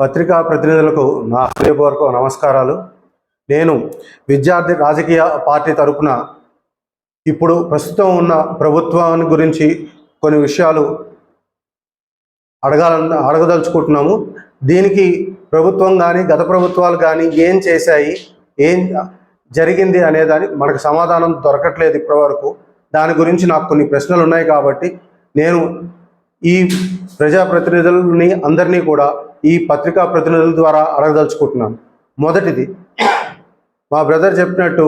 పత్రికా ప్రతినిధులకు నా హృదయపూర్వక నమస్కారాలు. నేను విద్యార్థి రాజకీయ పార్టీ తరపున ఇప్పుడు ప్రస్తుతం ఉన్న ప్రభుత్వాన్ని గురించి కొన్ని విషయాలు అడగాలని అడగదలుచుకుంటున్నాము. దీనికి ప్రభుత్వం కానీ గత ప్రభుత్వాలు కానీ ఏం చేశాయి ఏం జరిగింది అనేదాని మనకు సమాధానం దొరకట్లేదు ఇప్పటివరకు. దాని గురించి నాకు కొన్ని ప్రశ్నలు ఉన్నాయి కాబట్టి నేను ఈ ప్రజాప్రతినిధులని అందరినీ కూడా ఈ పత్రికా ప్రతినిధుల ద్వారా అడగదలుచుకుంటున్నాను మొదటిది మా బ్రదర్ చెప్పినట్టు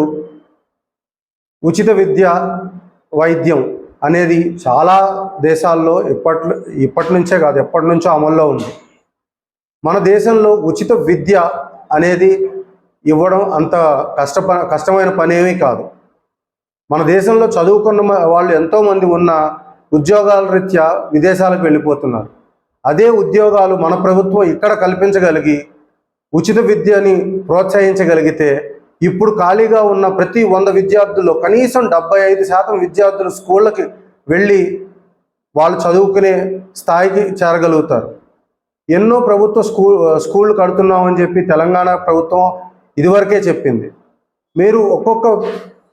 ఉచిత విద్య వైద్యం అనేది చాలా దేశాల్లో ఇప్పట్లో ఇప్పటి నుంచే కాదు ఎప్పటి నుంచో అమల్లో ఉంది. మన దేశంలో ఉచిత విద్య అనేది ఇవ్వడం అంత కష్ట కష్టమైన పని ఏమీ కాదు. మన దేశంలో చదువుకున్న వాళ్ళు ఎంతోమంది ఉన్న ఉద్యోగాల రీత్యా విదేశాలకు వెళ్ళిపోతున్నారు. అదే ఉద్యోగాలు మన ప్రభుత్వం ఇక్కడ కల్పించగలిగి ఉచిత విద్యని ప్రోత్సహించగలిగితే ఇప్పుడు ఖాళీగా ఉన్న ప్రతి వంద విద్యార్థుల్లో కనీసం డెబ్బై ఐదు శాతం విద్యార్థులు స్కూళ్ళకి వెళ్ళి వాళ్ళు చదువుకునే స్థాయికి చేరగలుగుతారు. ఎన్నో ప్రభుత్వ స్కూల్ స్కూళ్ళు కడుతున్నామని చెప్పి తెలంగాణ ప్రభుత్వం ఇదివరకే చెప్పింది. మీరు ఒక్కొక్క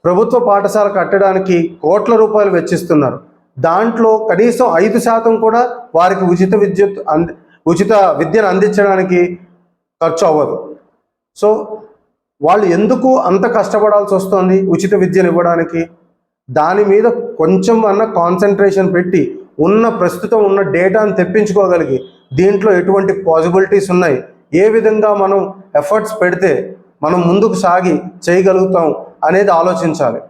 ప్రభుత్వ పాఠశాల కట్టడానికి కోట్ల రూపాయలు వెచ్చిస్తున్నారు. దాంట్లో కనీసం ఐదు శాతం కూడా వారికి ఉచిత విద్యుత్ అంది ఉచిత విద్యను అందించడానికి ఖర్చు అవ్వదు. సో వాళ్ళు ఎందుకు అంత కష్టపడాల్సి వస్తుంది ఉచిత విద్యను ఇవ్వడానికి? దాని మీద కొంచెం అన్న కాన్సన్ట్రేషన్ పెట్టి ఉన్న ప్రస్తుతం ఉన్న డేటాను తెప్పించుకోగలిగి దీంట్లో ఎటువంటి పాసిబిలిటీస్ ఉన్నాయి? ఏ విధంగా మనం ఎఫర్ట్స్ పెడితే మనం ముందుకు సాగి చేయగలుగుతాం అనేది ఆలోచించాలి.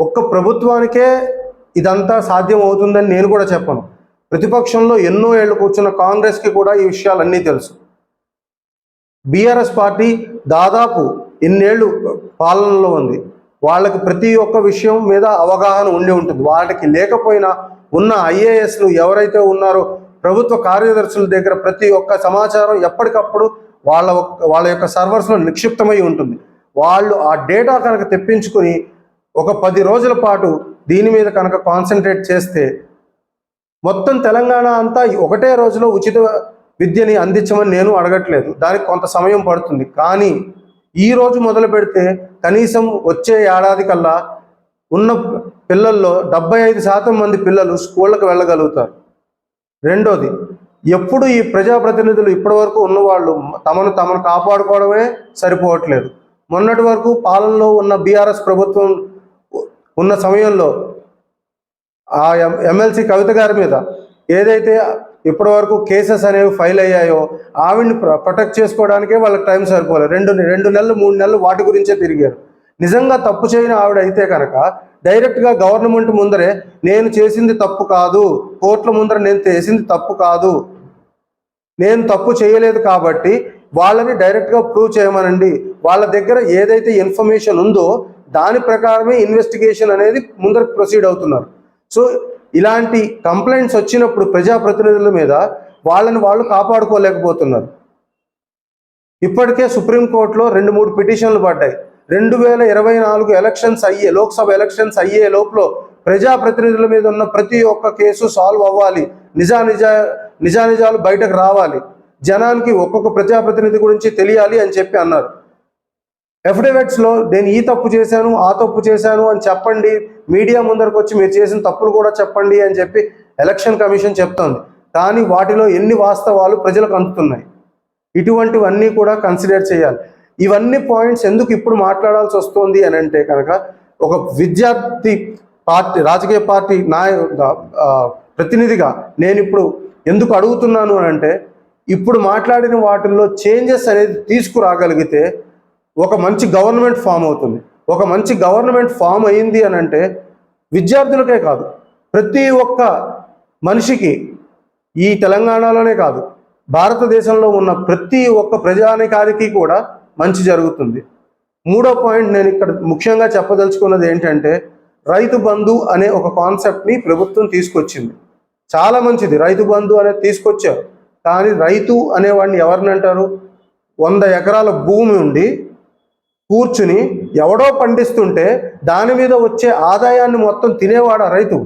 ఒక్క ప్రభుత్వానికే ఇదంతా సాధ్యం అవుతుందని నేను కూడా చెప్పను. ప్రతిపక్షంలో ఎన్నో ఏళ్ళు కూర్చున్న కాంగ్రెస్కి కూడా ఈ విషయాలన్నీ తెలుసు. బీఆర్ఎస్ పార్టీ దాదాపు ఇన్నేళ్ళు పాలనలో ఉంది. వాళ్ళకి ప్రతి ఒక్క విషయం మీద అవగాహన ఉండి ఉంటుంది. వాళ్ళకి లేకపోయినా ఉన్న ఐఏఎస్లు ఎవరైతే ఉన్నారో ప్రభుత్వ కార్యదర్శుల దగ్గర ప్రతి ఒక్క సమాచారం ఎప్పటికప్పుడు వాళ్ళ వాళ్ళ యొక్క సర్వర్స్లో నిక్షిప్తమై ఉంటుంది. వాళ్ళు ఆ డేటా కనుక తెప్పించుకొని ఒక పది రోజుల పాటు దీని మీద కనుక కాన్సన్ట్రేట్ చేస్తే మొత్తం తెలంగాణ అంతా ఒకటే రోజులో ఉచిత విద్యని అందించమని నేను అడగట్లేదు. దానికి కొంత సమయం పడుతుంది. కానీ ఈ రోజు మొదలు పెడితే కనీసం వచ్చే ఏడాది కల్లా ఉన్న పిల్లల్లో డెబ్బై ఐదు శాతం మంది పిల్లలు స్కూళ్ళకు వెళ్ళగలుగుతారు. రెండోది ఎప్పుడు ఈ ప్రజాప్రతినిధులు ఇప్పటివరకు ఉన్నవాళ్ళు తమను తమను కాపాడుకోవడమే సరిపోవట్లేదు. మొన్నటి వరకు పాలనలో ఉన్న బీఆర్ఎస్ ప్రభుత్వం ఉన్న సమయంలో ఆ ఎం ఎమ్మెల్సీ కవిత గారి మీద ఏదైతే ఇప్పటివరకు కేసెస్ అనేవి ఫైల్ అయ్యాయో ఆవిడ్ని ప్రొటెక్ట్ చేసుకోవడానికే వాళ్ళకి టైం సరిపోలేదు. రెండు రెండు నెలలు మూడు నెలలు వాటి గురించే తిరిగారు. నిజంగా తప్పు చేయని ఆవిడ అయితే కనుక డైరెక్ట్గా గవర్నమెంట్ ముందరే నేను చేసింది తప్పు కాదు కోర్టుల ముందర నేను చేసింది తప్పు కాదు నేను తప్పు చేయలేదు కాబట్టి వాళ్ళని డైరెక్ట్గా ప్రూవ్ చేయమనండి వాళ్ళ దగ్గర ఏదైతే ఇన్ఫర్మేషన్ ఉందో దాని ప్రకారమే ఇన్వెస్టిగేషన్ అనేది ముందరకు ప్రొసీడ్ అవుతున్నారు. సో ఇలాంటి కంప్లైంట్స్ వచ్చినప్పుడు ప్రజాప్రతినిధుల మీద వాళ్ళని వాళ్ళు కాపాడుకోలేకపోతున్నారు. ఇప్పటికే సుప్రీంకోర్టులో రెండు మూడు పిటిషన్లు పడ్డాయి. రెండు వేల ఇరవై నాలుగు ఎలక్షన్స్ అయ్యే లోక్సభ ఎలక్షన్స్ అయ్యే లోపల ప్రజాప్రతినిధుల మీద ఉన్న ప్రతి ఒక్క కేసు సాల్వ్ అవ్వాలి. నిజా నిజా నిజానిజాలు బయటకు రావాలి. జనానికి ఒక్కొక్క ప్రజాప్రతినిధి గురించి తెలియాలి అని చెప్పి అన్నారు. అఫిడవిట్స్లో నేను ఈ తప్పు చేశాను ఆ తప్పు చేశాను అని చెప్పండి మీడియా ముందరకు వచ్చి మీరు చేసిన తప్పులు కూడా చెప్పండి అని చెప్పి ఎలక్షన్ కమిషన్ చెప్తోంది. కానీ వాటిలో ఎన్ని వాస్తవాలు ప్రజలకు అందుతున్నాయి? ఇటువంటివన్నీ కూడా కన్సిడర్ చేయాలి. ఇవన్నీ పాయింట్స్ ఎందుకు ఇప్పుడు మాట్లాడాల్సి వస్తుంది అని అంటే కనుక ఒక విద్యార్థి పార్టీ రాజకీయ పార్టీ నాయ ప్రతినిధిగా నేను ఇప్పుడు ఎందుకు అడుగుతున్నాను అని అంటే ఇప్పుడు మాట్లాడిన వాటిల్లో చేంజెస్ అనేది తీసుకురాగలిగితే ఒక మంచి గవర్నమెంట్ ఫామ్ అవుతుంది. ఒక మంచి గవర్నమెంట్ ఫామ్ అయింది అని అంటే విద్యార్థులకే కాదు ప్రతి ఒక్క మనిషికి ఈ తెలంగాణలోనే కాదు భారతదేశంలో ఉన్న ప్రతి ఒక్క ప్రజానికానికి కూడా మంచి జరుగుతుంది. మూడో పాయింట్ నేను ఇక్కడ ముఖ్యంగా చెప్పదలుచుకున్నది ఏంటంటే రైతు బంధు అనే ఒక కాన్సెప్ట్ని ప్రభుత్వం తీసుకొచ్చింది. చాలా మంచిది రైతు బంధు అనేది తీసుకొచ్చారు. కానీ రైతు అనేవాడిని ఎవరిని అంటారు? వంద ఎకరాల భూమి ఉండి కూర్చుని ఎవడో పండిస్తుంటే దాని మీద వచ్చే ఆదాయాన్ని మొత్తం తినేవాడు రైతు?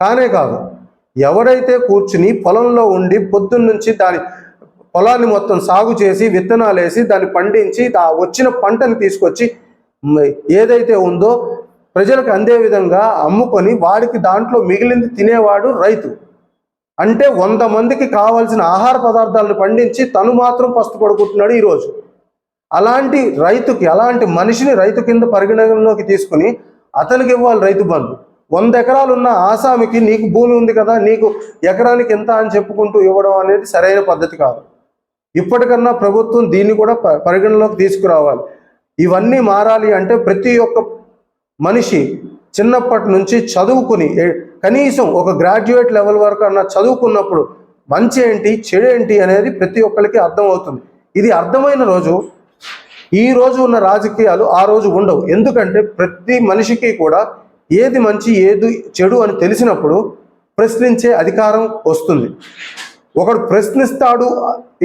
కానే కాదు. ఎవరైతే కూర్చుని పొలంలో ఉండి పొద్దున్న నుంచి దాని పొలాన్ని మొత్తం సాగు చేసి విత్తనాలు వేసి దాన్ని పండించి ఆ వచ్చిన పంటని తీసుకొచ్చి ఏదైతే ఉందో ప్రజలకు అందే విధంగా అమ్ముకొని వాడికి దాంట్లో మిగిలింది తినేవాడు రైతు. అంటే వంద మందికి కావాల్సిన ఆహార పదార్థాలను పండించి తను మాత్రం పస్తు పడుకుంటున్నాడు ఈరోజు. అలాంటి రైతుకి అలాంటి మనిషిని రైతు కింద పరిగణలోకి తీసుకుని అతనికి ఇవ్వాలి రైతు బంధు. వంద ఎకరాలు ఉన్న ఆసామికి నీకు భూమి ఉంది కదా నీకు ఎకరానికి ఎంత అని చెప్పుకుంటూ ఇవ్వడం అనేది సరైన పద్ధతి కాదు. ఇప్పటికన్నా ప్రభుత్వం దీన్ని కూడా ప- పరిగణలోకి తీసుకురావాలి. ఇవన్నీ మారాలి అంటే ప్రతి ఒక్క మనిషి చిన్నప్పటి నుంచి చదువుకుని కనీసం ఒక గ్రాడ్యుయేట్ లెవెల్ వరకు అన్న చదువుకున్నప్పుడు మంచి ఏంటి చెడు ఏంటి అనేది ప్రతి ఒక్కరికి అర్థం అవుతుంది ఇది అర్థమైన రోజు. ఈ రోజు ఉన్న రాజకీయాలు ఆ రోజు ఉండవు. ఎందుకంటే ప్రతి మనిషికి కూడా ఏది మంచి ఏది చెడు అని తెలిసినప్పుడు ప్రశ్నించే అధికారం వస్తుంది. ఒకడు ప్రశ్నిస్తాడు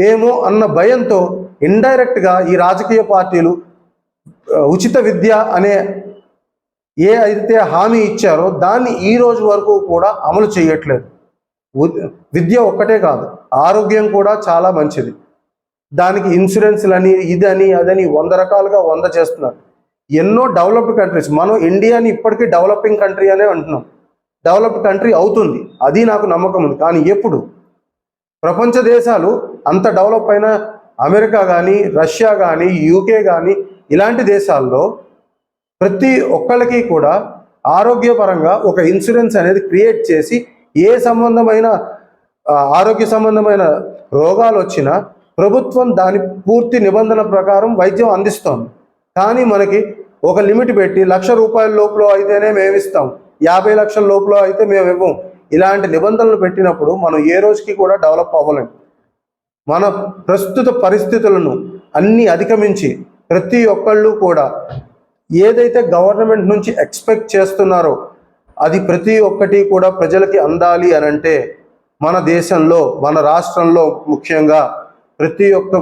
ఏమో అన్న భయంతో ఇండైరెక్ట్గా ఈ రాజకీయ పార్టీలు ఉచిత విద్య అనే ఏ అయితే హామీ ఇచ్చారో దాన్ని ఈ రోజు వరకు కూడా అమలు చేయట్లేదు. విద్య ఒక్కటే కాదు ఆరోగ్యం కూడా చాలా మంచిది. దానికి ఇన్సూరెన్స్లని ఇదని అదని వంద రకాలుగా వంద చేస్తున్నారు. ఎన్నో డెవలప్డ్ కంట్రీస్ మనం ఇండియాని ఇప్పటికీ డెవలపింగ్ కంట్రీ అనే అంటున్నాం. డెవలప్డ్ కంట్రీ అవుతుంది అది నాకు నమ్మకం ఉంది. కానీ ఎప్పుడు? ప్రపంచ దేశాలు అంత డెవలప్ అయిన అమెరికా కానీ రష్యా కానీ యూకే కానీ ఇలాంటి దేశాల్లో ప్రతి ఒక్కళ్ళకి కూడా ఆరోగ్యపరంగా ఒక ఇన్సూరెన్స్ అనేది క్రియేట్ చేసి ఏ సంబంధమైన ఆరోగ్య సంబంధమైన రోగాలు వచ్చినా ప్రభుత్వం దాని పూర్తి నిబంధన ప్రకారం వైద్యం అందిస్తోంది. కానీ మనకి ఒక లిమిట్ పెట్టి లక్ష రూపాయల లోపల అయితేనే మేము ఇస్తాం. యాభై లక్షల లోపల అయితే మేము ఇవ్వం. ఇలాంటి నిబంధనలు పెట్టినప్పుడు మనం ఏ రోజుకి కూడా డెవలప్ అవ్వలేం. మన ప్రస్తుత పరిస్థితులను అన్ని అధిగమించి ప్రతి ఒక్కళ్ళు కూడా ఏదైతే గవర్నమెంట్ నుంచి ఎక్స్పెక్ట్ చేస్తున్నారో అది ప్రతి ఒక్కటి కూడా ప్రజలకి అందాలి అని అంటే మన దేశంలో మన రాష్ట్రంలో ముఖ్యంగా ప్రతి ఒక్క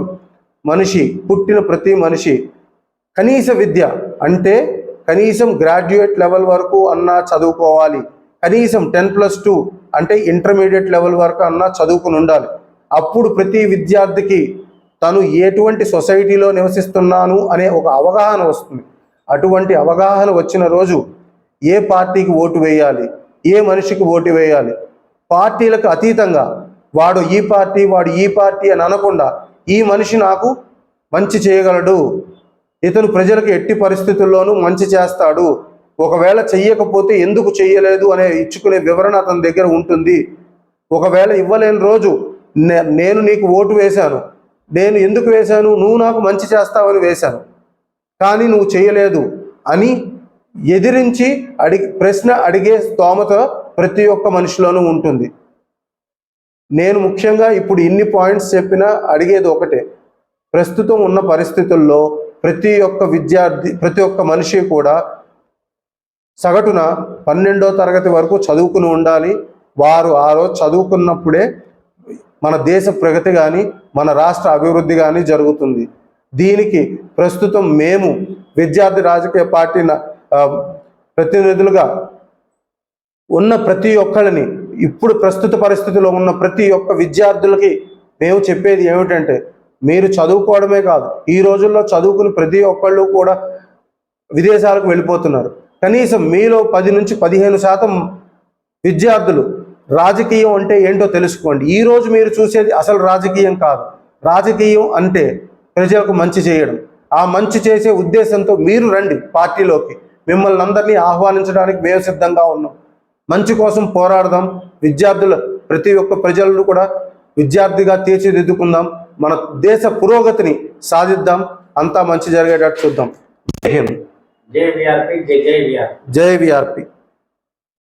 మనిషి పుట్టిన ప్రతి మనిషి కనీస విద్య అంటే కనీసం గ్రాడ్యుయేట్ లెవెల్ వరకు అన్నా చదువుకోవాలి. కనీసం టెన్ ప్లస్ టూ అంటే ఇంటర్మీడియట్ లెవెల్ వరకు అన్నా చదువుకుని ఉండాలి. అప్పుడు ప్రతి విద్యార్థికి తను ఎటువంటి సొసైటీలో నివసిస్తున్నాను అనే ఒక అవగాహన వస్తుంది. అటువంటి అవగాహన వచ్చిన రోజు ఏ పార్టీకి ఓటు వేయాలి? ఏ మనిషికి ఓటు వేయాలి? పార్టీలకు అతీతంగా వాడు ఈ పార్టీ వాడు ఈ పార్టీ అని అనకుండా ఈ మనిషి నాకు మంచి చేయగలడు. ఇతను ప్రజలకు ఎట్టి పరిస్థితుల్లోనూ మంచి చేస్తాడు. ఒకవేళ చెయ్యకపోతే ఎందుకు చెయ్యలేదు అనే ఇచ్చుకునే వివరణ అతని దగ్గర ఉంటుంది. ఒకవేళ ఇవ్వలేని రోజు నే- నేను నీకు ఓటు వేశాను. నేను ఎందుకు వేశాను? నువ్వు నాకు మంచి చేస్తావని వేశాను. కానీ నువ్వు చేయలేదు అని ఎదిరించి అడిగి ప్రశ్న అడిగే స్తోమత ప్రతి ఒక్క మనిషిలోనూ ఉంటుంది. నేను ముఖ్యంగా ఇప్పుడు ఇన్ని పాయింట్స్ చెప్పినా అడిగేది ఒకటే. ప్రస్తుతం ఉన్న పరిస్థితుల్లో ప్రతి ఒక్క విద్యార్థి ప్రతి ఒక్క మనిషి కూడా సగటున పన్నెండో తరగతి వరకు చదువుకుని ఉండాలి. వారు ఆ రోజు చదువుకున్నప్పుడే మన దేశ ప్రగతి కానీ మన రాష్ట్ర అభివృద్ధి కానీ జరుగుతుంది. దీనికి ప్రస్తుతం మేము విద్యార్థి రాజకీయ పార్టీ ప్రతినిధులుగా ఉన్న ప్రతి ఒక్కరిని ఇప్పుడు ప్రస్తుత పరిస్థితిలో ఉన్న ప్రతి ఒక్క విద్యార్థులకి మేము చెప్పేది ఏమిటంటే మీరు చదువుకోవడమే కాదు ఈ రోజుల్లో చదువుకుని ప్రతి ఒక్కళ్ళు కూడా విదేశాలకు వెళ్ళిపోతున్నారు. కనీసం మీలో పది నుంచి పదిహేను శాతం విద్యార్థులు రాజకీయం అంటే ఏంటో తెలుసుకోండి. ఈ రోజు మీరు చూసేది అసలు రాజకీయం కాదు. రాజకీయం అంటే ప్రజలకు మంచి చేయడం. ఆ మంచి చేసే ఉద్దేశంతో మీరు రండి పార్టీలోకి. మిమ్మల్ని అందరినీ ఆహ్వానించడానికి మేము సిద్ధంగా ఉన్నాం. మంచి కోసం పోరాడదాం. విద్యార్థుల ప్రతి ఒక్క ప్రజలను కూడా విద్యార్థిగా తీర్చిదిద్దుకుందాం. మన దేశ పురోగతిని సాధిద్దాం. అంతా మంచి జరిగేటట్టు చూద్దాం. జై హింద్. జై విఆర్పి